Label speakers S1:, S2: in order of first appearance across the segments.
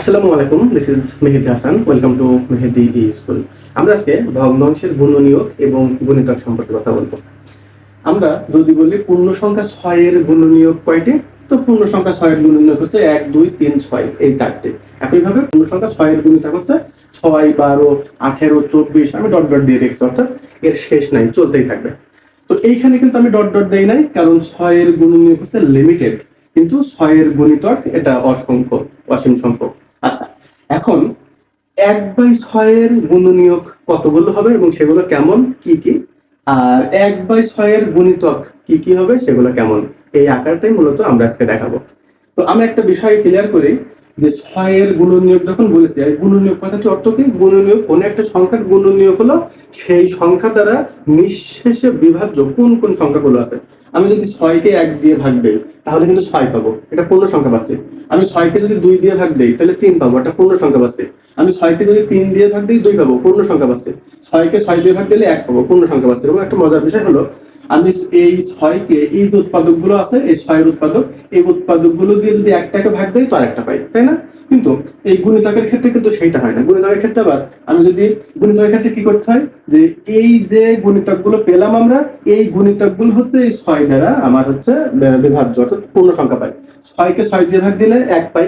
S1: আসসালামু আলাইকুম this is Mehedi Hasan welcome to Mehedi e school আমরা আজকে ভগ্নাংশের গুণনীয়ক এবং গুণিতক সম্পর্কে কথা বলব। আমরা যদি বলি পূর্ণ সংখ্যা ছয়ের গুণনীয়ক কয়টি? তো পূর্ণ সংখ্যা ছয়ের গুণনীয়ক হচ্ছে এক, দুই, তিন, ছয়, এই চারটে। একইভাবে পূর্ণ সংখ্যা ছয়ের গুণিতক হচ্ছে ছয়, বারো, আঠেরো, চব্বিশ, আমি ডট ডট দিয়ে রেখেছি, অর্থাৎ এর শেষ নাই, চলতেই থাকবে। তো এইখানে কিন্তু আমি ডট ডট দেই নাই, কারণ ছয়ের গুণনীয়ক হচ্ছে লিমিটেড কিন্তু ছয়ের গুণিতক এটা অসংখ্য, অসীম সংখ্যক। আচ্ছা এখন এক বাই ছয়ের গুণনীয়ক কতগুলো হবে এবং সেগুলো কেমন, কি কি? আর এক বাই ছয়ের গুণিতক কি কি হবে, সেগুলো কেমন? এই আকারটাই মূলত আমরা আজকে দেখাবো। তো আমরা একটা বিষয় ক্লিয়ার করি যে ছয়ের গুণনীয়ক যখন বলেছি গুণনীয়ক কথাটি অর্থ কি? গুণনীয়ক কোন একটা সংখ্যার গুণনীয়ক হলো সেই সংখ্যা দ্বারা নিঃশেষে বিভাজ্য কোন কোন সংখ্যাগুলো আছে? আমি যদি ছয়কে এক দিয়ে ভাগ তাহলে কিন্তু ছয় পাবো। এটা পূর্ণ সংখ্যা পাচ্ছি। আমি ছয়কে যদি দুই দিয়ে ভাগ দিই, তাহলে তিন পাবো, একটা পূর্ণ সংখ্যা পাচ্ছে আমি ছয়কে যদি তিন দিয়ে ভাগ দিই, দুই পাবো, পূর্ণ সংখ্যা পাচ্ছে ছয়কে ছয় দিয়ে ভাগ দিলে এক পাবো, পূর্ণ সংখ্যা পাচ্ছে এবং একটা মজার বিষয় হলো, আমি এই ছয়কে, এই যে উৎপাদকগুলো আছে, এই ছয়ের উৎপাদক, এই উৎপাদকগুলো দিয়ে যদি একটাকে ভাগ দেয় তো আরেকটা পাই, তাই না? কিন্তু এই গুণিতকের ক্ষেত্রে কিন্তু সেইটা হয় না। গুণিতকের ক্ষেত্রে আবার আমি যদি, গুণিতকের ক্ষেত্রে কি করতে হয়? যে এই যে গুণিতকগুলো পেলাম আমরা, এই গুণিতকগুলো হচ্ছে এই ছয় দ্বারা আমার হচ্ছে বিভাজ্য, অর্থাৎ পূর্ণ সংখ্যা পাই। ছয়কে ছয় দিয়ে ভাগ দিলে এক পাই।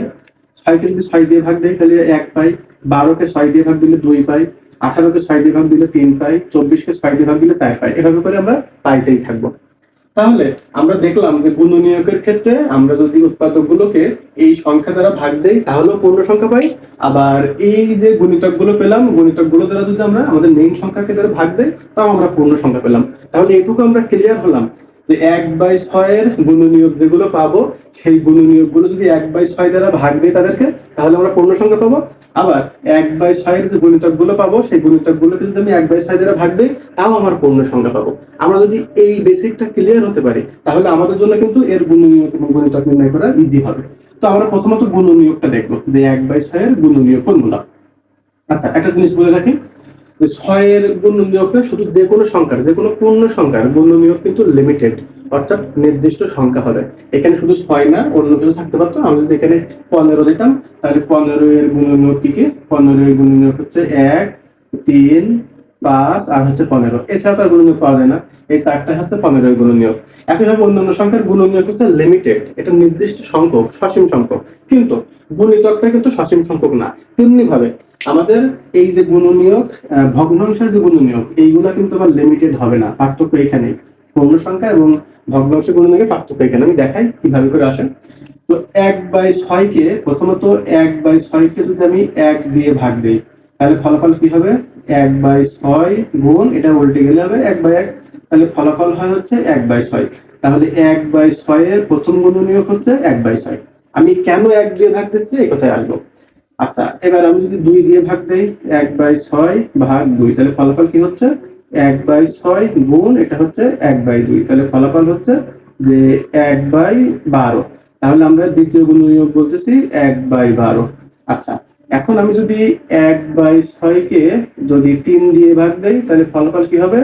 S1: ছয়কে যদি ছয় দিয়ে ভাগ দেয় তাহলে এক পাই। বারোকে ছয় দিয়ে ভাগ দিলে দুই পাই। আঠারোকে ছয় দিয়ে ভাগ দিলে তিন পাই। চব্বিশকে ছয় দিয়ে ভাগ দিলে চার পাই। এভাবে করে আমরা পাইতেই থাকব। তাহলে আমরা দেখলাম যে গুণনীয়কের ক্ষেত্রে আমরা যদি উৎপাদক গুলোকে এই সংখ্যা দ্বারা ভাগ দেই, তাহলেও পূর্ণ সংখ্যা পাই। আবার এই যে গুণিতকগুলো পেলাম গণিতকগুলো দ্বারা যদি আমরা আমাদের মেইন সংখ্যাকে দ্বারা ভাগ দেই, তাও আমরা পূর্ণ সংখ্যা পেলাম। তাহলে এটুকু আমরা ক্লিয়ার হলাম যে এক বাই ছয়ের গুণনীয়ক যেগুলো পাবো, সেই গুণনীয়কগুলো যদি এক বাই ছয় দ্বারা ভাগ দিই তাদেরকে, তাহলে আমরা পূর্ণ সংখ্যা পাবো। আবার এক বাই ছয়ের যে গুণিতকগুলো পাবো, সেই গুণিতক গুলোকে যদি আমি এক বাই ছয় দ্বারা ভাগ দিই, তাও আমার পূর্ণ সংখ্যা পাবো। আমরা যদি এই বেসিকটা ক্লিয়ার হতে পারি, তাহলে আমাদের জন্য কিন্তু এর গুণনীয়ক এবং গুণিতক নির্ণয় করা ইজি হবে। তো আমরা প্রথমত গুণনীয়কটা দেখব, যে এক বাই ছয়ের গুণনীয়ক কোনগুলো? আচ্ছা একটা জিনিস বলে রাখি ছয়ের গুণনীয়কটা শুধু যে কোনো সংখ্যার, যে কোনো পূর্ণ সংখ্যার গুণনীয়ক কিন্তু লিমিটেড অর্থাৎ নির্দিষ্ট সংখ্যা হবে। এখানে শুধু ছয় না, অন্য কিছু থাকতে পারতো? আমি যদি এখানে পনেরো দিতাম, তাহলে পনেরো এর গুণনীয়ক কি পনেরো এর গুণনীয়ক হচ্ছে এক, তিন, পাঁচ, আর হচ্ছে পনেরো। এছাড়া তো আর গুণনীয়ক পাওয়া যায় না। এই চারটা হচ্ছে পনেরো এর গুণনীয়ক। একইভাবে অন্যান্য সংখ্যার গুণনীয়ক হচ্ছে লিমিটেড এটা নির্দিষ্ট সংখ্যক, সসীম সংখ্যক। কিন্তু গুণিতকটা কিন্তু সসীম সংখ্যক না তেমনি ভাবে আমাদের এই যে গুণনীয়ক ভগ্নাংশের যে গুণনীয়ক, এইগুলা কিন্তু আবার লিমিটেড হবে না, পার্থক্য এখানে। পূর্ণ সংখ্যা এবং ভগ্নাংশ গুণনীয়কের পার্থক্য এখানে। আমি দেখাই কীভাবে করে আসে। তো এক বাই ছয়কে প্রথমত এক বাই ছয়কে যদি আমি এক দিয়ে ভাগ দিই, তাহলে ফলাফল কি হবে? এক বাই ছয় গুণ, এটা উল্টে গেলে হবে এক বাই এক, তাহলে ফলাফল হয় হচ্ছে এক বাই ছয়। তাহলে এক বাই ছয়ের প্রথম গুণনীয়ক হচ্ছে এক বাই ছয়। আমি কেন এক দিয়ে ভাগ দিচ্ছি? এই কথায় আসব। আচ্ছা এবার আমি যদি দুই দিয়ে ভাগ দেই, এক বাই ছয় ভাগ দুই, তাহলে ফলাফল কি হচ্ছে? এক বাই ছয় গুণ এটা হচ্ছে এক বাই দুই, তাহলে ফলাফল হচ্ছে যে এক বাই বারো। তাহলে আমরা দ্বিতীয় গুণনীয়ক বলতেছি এক বাই বারো। আচ্ছা এখন আমি যদি এক বাই ছয়কে যদি তিন দিয়ে ভাগ দেই, তাহলে ফলাফল কি হবে?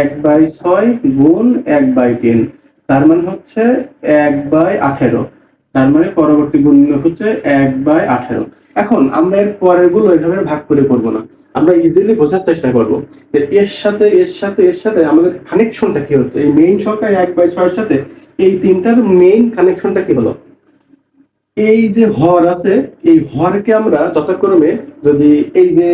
S1: এক বাই ছয় গুণ এক বাই তিন, তার মানে হচ্ছে এক বাই আঠেরো। তার মানে পরবর্তী গুণনীয়ক হচ্ছে এক বাই আঠারো। এখন আমরা এর পরেরগুলো এভাবে ভাগ করে করব না। আমরা ইজিলি বোঝার চেষ্টা করব যে এর সাথে এর সাথে এর সাথে আমাদের কানেকশনটা কি হচ্ছে? এই মেইন সংখ্যা এক বাই ছয়ের সাথে এই তিনটার মেইন কানেকশনটা কি হলো? এই যে হর আছে, এই হরকে আমরা যথাক্রমে যদি এই যে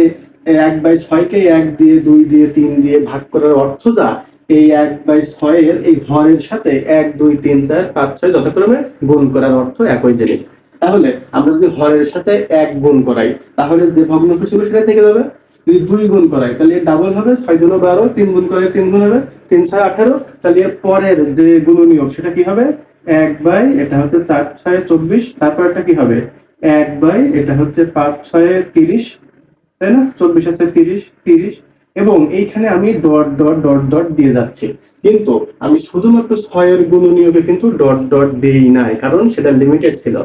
S1: এক বাই ছয়কে এক দিয়ে, দুই দিয়ে, তিন দিয়ে ভাগ করার অর্থ যা এই এক বাই ছয়ের এই হরের সাথে এক, দুই, তিন, চার, পাঁচ, ছয় যথাক্রমে গুণ করার অর্থ একই জিনিস। তাহলে আমরা যদি হরের সাথে এক গুণ করাই, তাহলে যে ভগ্নাংশ ছিল সেটা থেকে যাবে? যদি দুই গুণ করাই, তাহলে ডাবল হবে, ছয় গুণ বারো, তিন গুণ করে তিন গুণ হবে, তিন, ছয়, আঠারো, তাহলে এর পরের যে গুণনীয়ক সেটা কি হবে? এক বাই, এটা হচ্ছে চার, ছয়, চব্বিশ, তারপর এটা কি হবে? এক বাই, এটা হচ্ছে পাঁচ, ছয়, তিরিশ, তাই না? চব্বিশ হচ্ছে তিরিশ তিরিশ এবং এইখানে আমি ডট ডট ডট ডট দিয়ে যাচ্ছি। কিন্তু আমি শুধুমাত্র ছয়ের গুণনীয়কে কিন্তু ডট ডট দেই নাই, কারণ সেটা লিমিটেড ছিল।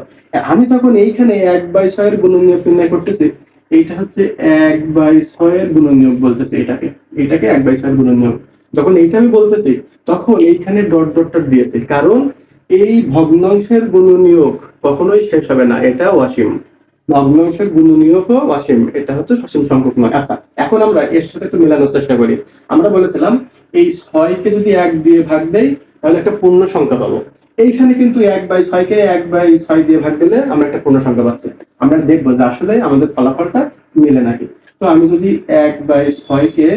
S1: আমি যখন এইখানে এক বাই ছয়ের গুণনীয়ক নির্ণয় করতেছি, এইটা হচ্ছে এক বাই ছয়ের গুণনীয়ক বলতেছে এটাকে। এটাকে এক বাই ছয়ের গুণনীয়ক যখন এইটা আমি বলতেছি, তখন এইখানে ডট ডট ডট দিয়েছি। কারণ এই ভগ্নাংশের গুণনীয়ক কখনোই শেষ হবে না এটা অসীম। ভগ্নাংশের গুণনীয়ক অসীম এটা হচ্ছে সসীম সংখ্যক নয়। আচ্ছা এখন আমরা এর সাথে একটু মেলানোর চেষ্টা করি। আমরা বলেছিলাম, এই ছয়কে যদি এক দিয়ে ভাগ দেই, তাহলে একটা পূর্ণ সংখ্যা পাবো। এইখানে কিন্তু এক বাই ছয়কে এক বাই ছয় দিয়ে ভাগ দিলে আমরা একটা পূর্ণ সংখ্যা পাচ্ছি। আমরা দেখব যে আসলে আমাদের ফলাফলটা মিলে নাকি। তো আমি যদি এক বাই ছয়কে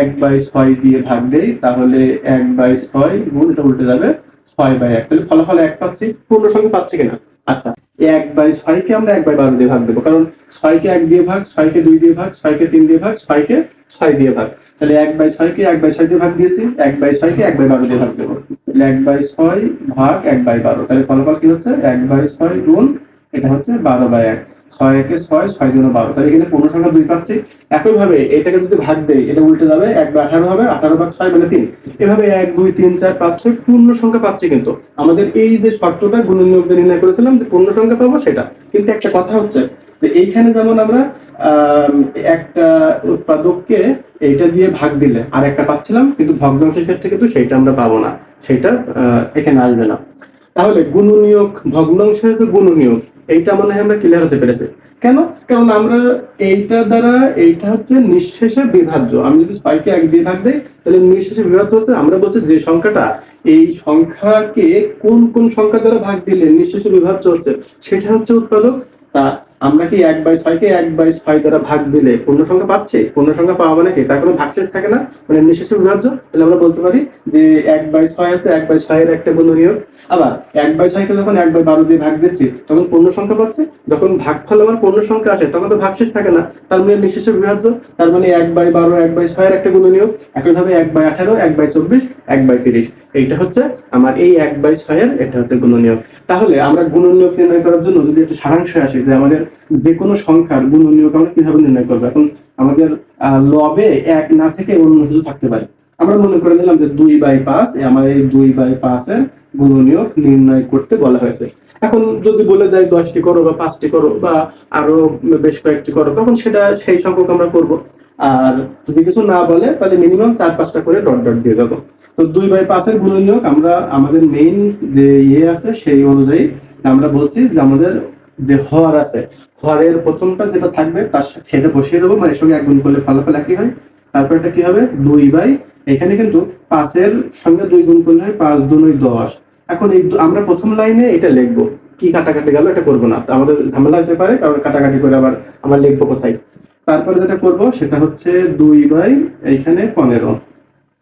S1: এক বাই ছয় দিয়ে ভাগ দেই, তাহলে এক বাই ছয় গুণ উল্টে যাবে ছয় বাই এক। তাহলে ফলাফল এক পাচ্ছি, পূর্ণ সংখ্যা পাচ্ছি কিনা? আচ্ছা। এক বাই ছয়কে আমরা এক বাই বারো দিয়ে ভাগ দেবো। কারণ ছয়কে এক দিয়ে ভাগ, ছয়কে দুই দিয়ে ভাগ, ছয়কে তিন দিয়ে ভাগ, ছয়কে ছয় দিয়ে ভাগ। তাহলে এক বাই ছয়কে এক বাই ছয় দিয়ে ভাগ দিয়েছি, এক বাই ছয়কে এক বাই বারো দিয়ে ভাগ দেবো। তাহলে এক বাই ছয় ভাগ এক বাই বারো। তাহলে ফলাফল কি হচ্ছে? এক বাই ছয় গুণ, এটা হচ্ছে বারো বাই এক। ছয় একে ছয় ছয় দুগুণ বারো। তাহলে এখানে পূর্ণ সংখ্যা দুই পাচ্ছি। একইভাবে এটাকে যদি ভাগ দেই এটা উল্টে যাবে এক বাই আঠারো হবে আঠারো ভাগ ছয় মানে তিন। এভাবে এক দুই তিন চার পাঁচ ছয় পূর্ণ সংখ্যা পাচ্ছি কিন্তু। আমাদের এই যে শর্তটা গুণনীয়ক যে নির্ণয় করেছিলাম যে পূর্ণ সংখ্যা পাবো সেটা। কিন্তু একটা কথা হচ্ছে যে এইখানে যেমন আমরা আম, একটা উৎপাদককে এইটা দিয়ে ভাগ দিলে আর একটা পাচ্ছিলাম কিন্তু ভগ্নাংশের ক্ষেত্রে কিন্তু সেইটা আমরা পাবো না। সেটা এখানে আসবে না। তাহলে গুণনীয়ক ভগ্নাংশের যে গুণনীয়ক এইটা মনে হয় আমরা ক্লিয়ার হতে পেরেছি। কেন? কারণ আমরা এইটা দ্বারা এইটা হচ্ছে নিঃশেষে বিভাজ্য। আমি যদি স্পাইকে এক দিয়ে ভাগ দেই, তাহলে নিঃশেষে বিভাজ্য হচ্ছে, আমরা বলছি যে সংখ্যাটা, এই সংখ্যাকে কোন কোন সংখ্যা দ্বারা ভাগ দিলে নিঃশেষে বিভাজ্য হচ্ছে, সেটা হচ্ছে উৎপাদক, তা আমরা কি এক বাই ছয়কে এক বাই ছয় দ্বারা ভাগ দিলে পূর্ণ সংখ্যা পাচ্ছে পূর্ণ সংখ্যা পাওয়া মানে কি তার কোনো ভাগশেষ থাকে না মানে নিঃশেষে বিভাজ্য তাহলে আমরা বলতে পারি যে এক বাই ছয় আছে এক বাই ছয়ের একটা গুণনীয়ক আবার এক বাই ছয়কে যখন এক বাই বারো দিয়ে ভাগ দিচ্ছি তখন পূর্ণ সংখ্যা পাচ্ছে যখন ভাগফল আমার পূর্ণ সংখ্যা আসে তখন তো ভাগশেষ থাকে না তার মানে নিঃশেষে বিভাজ্য তার মানে এক বাই বারো এক বাই ছয়ের একটা গুণনীয়ক একইভাবে এক বাই আঠারো এক বাই চব্বিশ এক বাই তিরিশ এইটা হচ্ছে আমার এই এক বাই ছয়ের এটা হচ্ছে গুণনীয়ক তাহলে আমরা গুণনীয়ক নির্ণয় করার জন্য যদি একটা সারাংশে আসি যে আমাদের যে কোনো সংখ্যার গুণনীয়ক আমরা কীভাবে নির্ণয় করব? এখন আমাদের লবে এক না থেকে অন্য কিছু থাকতে পারে। আমরা মনে করে দিলাম যে দুই বাই পাঁচ আমার এই দুই বাই পাঁচের গুণনীয়ক নির্ণয় করতে বলা হয়েছে। এখন যদি বলে দেয় দশটি করো বা পাঁচটি করো বা আরও বেশ কয়েকটি করো, তখন সেটা সেই সংখ্যক আমরা করব। আর যদি কিছু না বলে, তাহলে মিনিমাম চার পাঁচটা করে ডট ডট দিয়ে দেবো। তো দুই বাই পাঁচের গুণনীয়ক আমরা আমাদের মেইন যে ইয়ে আছে, সেই অনুযায়ী আমরা বলছি যে আমাদের যে হর আছে, হরের প্রথমটা যেটা থাকবে, তার সাথে সেটা বসিয়ে দেবো মানে সঙ্গে এক গুণ করলে ফলাফল একই হয়। তারপর এটা কি হবে? দুই বাই, এখানে কিন্তু পাঁচের সঙ্গে দুই গুণ করলে হয় পাঁচ দুই দশ। এখন এই আমরা প্রথম লাইনে এটা লিখব। কি কাটাকাটি গেল এটা করব না। আমাদের ঝামেলা হতে পারে, কারণ কাটাকাটি করে আবার আমরা লিখব কোথায়। তারপরে যেটা করব, সেটা হচ্ছে দুই বাই, এইখানে পনেরো।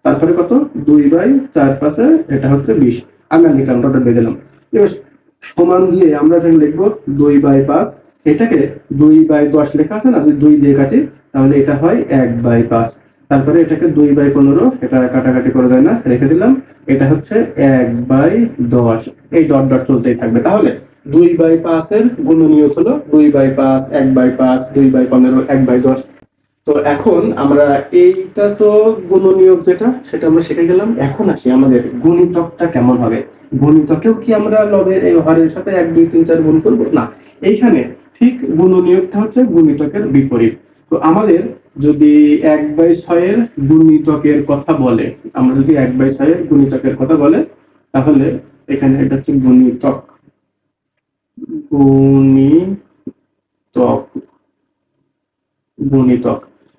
S1: তারপরে কত? দুই বাই চার পাশে এটা হচ্ছে বিশ। আমি আর লিখলাম ডট দিয়ে দিলাম। সমান দিয়ে আমরা এখানে লিখব দুই বাই পাঁচ। এটাকে দুই বাই দশ লেখা আছে না, যদি দুই দিয়ে কাটি, তাহলে এটা হয় এক বাই পাঁচ। তারপরে এটাকে দুই বাই পনেরো, এটা কাটাকাটি করে দেয় না, রেখে দিলাম। এটা হচ্ছে এক বাই দশ। এই ডট ডট চলতেই থাকবে। তাহলে দুই বাই পাঁচের গুণনীয়ক হলো দুই বাই পাঁচ, এক বাই পাঁচ, দুই বাই পনেরো, এক বাই দশ। তো এখন আমরা এইটা তো গুণনীয়ক যেটা, সেটা আমরা শিখে গেলাম। এখন আসি আমাদের গুণিতকটা কেমন হবে? গুণিতকেও কি আমরা লবের এই হরের সাথে এক, দুই, তিন, চার গুণ করব? না। এইখানে ঠিক গুণনীয়কটা হচ্ছে গুণিতকের বিপরীত। তো আমাদের যদি এক বাই ছয়ের গুণিতকের কথা বলে, আমরা যদি এক বাই ছয়ের গুণিতকের কথা বলে, তাহলে এখানে এটা হচ্ছে গুণিতক গুণিতক গুণিতক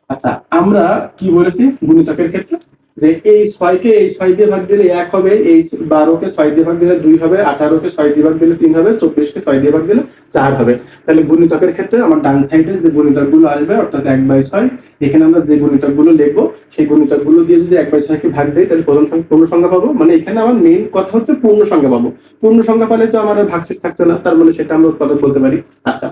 S1: আচ্ছা আমরা কি বলেছি? গুণিতকের ক্ষেত্রে? যে এই ছয়কে এই ছয় দিয়ে ভাগ দিলে এক হবে, এই বারোকে ছয় দিয়ে ভাগ দিলে দুই হবে আঠারোকে ছয় দিয়ে ভাগ দিলে তিন হবে চব্বিশকে ছয় দিয়ে ভাগ দিলে চার হবে। তাহলে গুণিতকের ক্ষেত্রে আমার ডান সাইডে যে গুণিতকগুলো আসবে, অর্থাৎ এক বাই ছয়, এখানে আমরা যে গুণিতকগুলো লিখব, সেই গুণিতকগুলো দিয়ে যদি এক বাই ছয়কে ভাগ দেই, তাহলে প্রথম পূর্ণ সংখ্যা পাবো। মানে এখানে আমার মেইন কথা হচ্ছে পূর্ণ সংখ্যা পাবো। পূর্ণ সংখ্যা পালে তো আমার ভাগশেষ থাকছে না, তার মানে সেটা আমরা উৎপাদক বলতে পারি। আচ্ছা।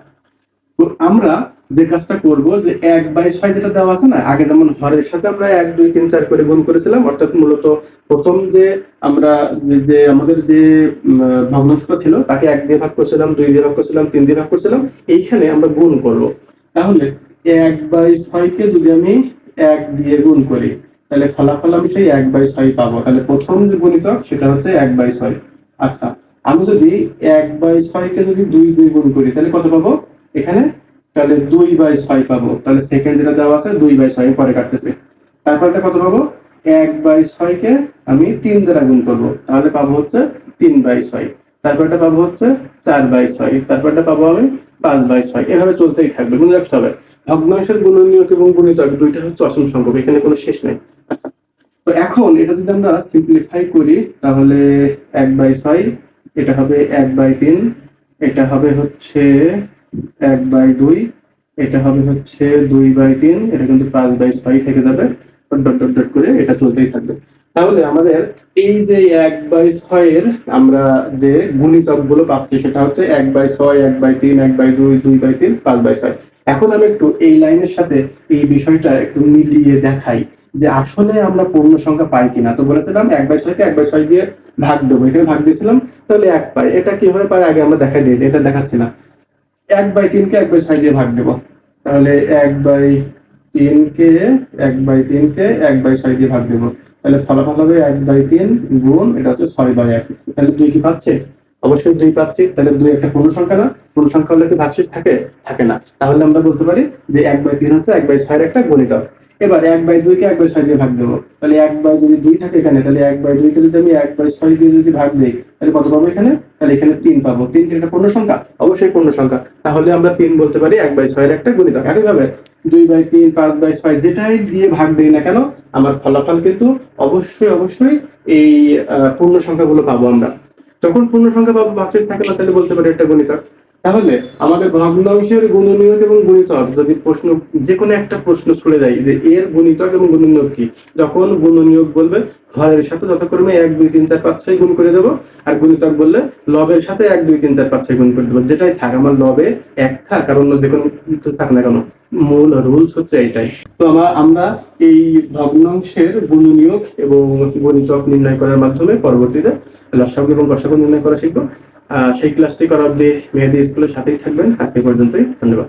S1: তো আমরা যে কাজটা করব, যে এক বাই ছয় যেটা দেওয়া আছে না, আগে যেমন হরের সাথে আমরা এক, দুই, তিন, চার করে গুণ করেছিলাম, অর্থাৎ মূলত প্রথম যে আমরা যে- আমাদের যে ভগ্নাংশটা ছিল, তাকে এক দিয়ে ভাগ করছিলাম, দুই দিয়ে ভাগ করছিলাম, তিন দিয়ে ভাগ করছিলাম, এইখানে আমরা গুণ করব। তাহলে এক বাই ছয়কে যদি আমি এক দিয়ে গুণ করি, তাহলে ফলাফল আমি সেই এক বাই ছয় পাবো। তাহলে প্রথম যে গণিতক, সেটা হচ্ছে এক বাই ছয়। আচ্ছা আমি যদি এক বাই ছয়কে যদি দুই দিয়ে গুণ করি, তাহলে কত পাবো? এখানে, তাহলে দুই বাই ছয় পাবো। তাহলে সেকেন্ড যেটা দেওয়া আছে, দুই বাই ছয় পরে কাটতেছে। তারপরটা কত পাবো? এক বাই ছয়কে আমি তিন দ্বারা গুণ করব। তাহলে পাবো হচ্ছে তিন বাই ছয় তারপরটা পাবো হচ্ছে চার বাই ছয় তারপরটা পাবো আমি পাঁচ বাই ছয় এভাবে চলতেই থাকবে, মনে রাখতে হবে। ভগ্নাংশের গুণনীয়ক এবং গুণিতক দুইটা হচ্ছে অসম সংখ্যক এখানে কোনো শেষ নেই। তো এখন এটা যদি আমরা সিম্পলিফাই করি, তাহলে এক বাই ছয় এটা হবে এক বাই তিন, এটা হবে হচ্ছে এক বাই দুই, এটা হবে হচ্ছে দুই বাই তিন, এটা কিন্তু পাঁচ বাই ছয় থেকে যাবে। ডট ডট ডট করে এটা চলতেই থাকবে। তাহলে আমাদের এই যে এক বাই ছয়ের আমরা যে গুণিতকগুলো পাচ্ছি, সেটা হচ্ছে এক বাই ছয়, এক বাই তিন, এক বাই দুই দুই বাই তিন, পাঁচ বাই ছয়। এখন আমি একটু এই লাইনের সাথে এই বিষয়টা একটু মিলিয়ে দেখাই যে আসলে আমরা পূর্ণ সংখ্যা পাই কিনা। তো বলেছিলাম এক বাই ছয়কে এক বাই ছয় দিয়ে ভাগ দেবো, এখানে ভাগ দিয়েছিলাম। তাহলে এক পাই, এটা কীভাবে পাই? আগে আমরা দেখাই দিয়েছি, এটা দেখাচ্ছি না। এক বাই তিনকে এক বাই ছয় দিয়ে ভাগ দেবো। তাহলে এক বাই তিনকে এক বাই তিনকে এক বাই ছয় দিয়ে ভাগ দেবো। তাহলে ফলাফল হবে এক বাই তিন গুণ, এটা হচ্ছে ছয় বাই এক। তাহলে দুই কি পাচ্ছে? অবশ্যই দুই পাচ্ছি। তাহলে দুই একটা পূর্ণ সংখ্যা না। পূর্ণ সংখ্যা হলে কি ভাগশেষ থাকে? থাকে না। তাহলে আমরা বলতে পারি যে এক বাই তিন হচ্ছে এক বাই ছয়ের একটা গণিতক। এবার এক বাই দুইকে এক বাই ছয় দিয়ে ভাগ দেবো। তাহলে এক বাই যদি দুই থাকে এখানে, তাহলে এক বাই দুইকে যদি আমি এক বাই ছয় দিয়ে যদি ভাগ দিই, তাহলে কত পাবো এখানে? তাহলে এখানে তিন পাবো। তিন কি একটা পূর্ণ সংখ্যা? অবশ্যই পূর্ণ সংখ্যা। তাহলে আমরা তিন বলতে পারি এক বাই ছয়ের একটা গণিতক। একইভাবে দুই বাই তিন, পাঁচ বাই ছয় যেটাই দিয়ে ভাগ দিই না কেন, আমার ফলাফল কিন্তু অবশ্যই অবশ্যই এই পূর্ণ সংখ্যাগুলো পাবো আমরা। যখন পূর্ণ সংখ্যা পাবো, ভাগশেষ থাকে না, তাহলে বলতে পারি একটা গণিতক। তাহলে আমাদের ভগ্নাংশের গুণনীয়ক এবং গুণিতক যদি প্রশ্ন যে কোনো একটা প্রশ্ন ছুড়ে দেয় যে এর গুণিতক এবং গুণনীয়ক কি, যখন গুণনীয়ক বলবে, হরের সাথে যথাক্রমে এক, দুই, তিন, চার, পাঁচ, ছয় গুণ করে দেবো। আর গুণিতক বললে লবের সাথে এক, দুই, তিন, চার, পাঁচ, ছয় গুণ করে দেবো। যেটাই থাক, আমার লবে এক থাক, আর অন্য যে কোনো থাক না কেন মূল রুলস হচ্ছে এটাই। তো আমরা এই ভগ্নাংশের গুণনীয়ক এবং গণিতক নির্ণয় করার মাধ্যমে পরবর্তীতে লসাগু এবং গসাগু নির্ণয় করা শিখব। সেই ক্লাসটি করা অব্দি মেয়েদের স্কুলের সাথেই থাকবেন। আজকে পর্যন্তই। ধন্যবাদ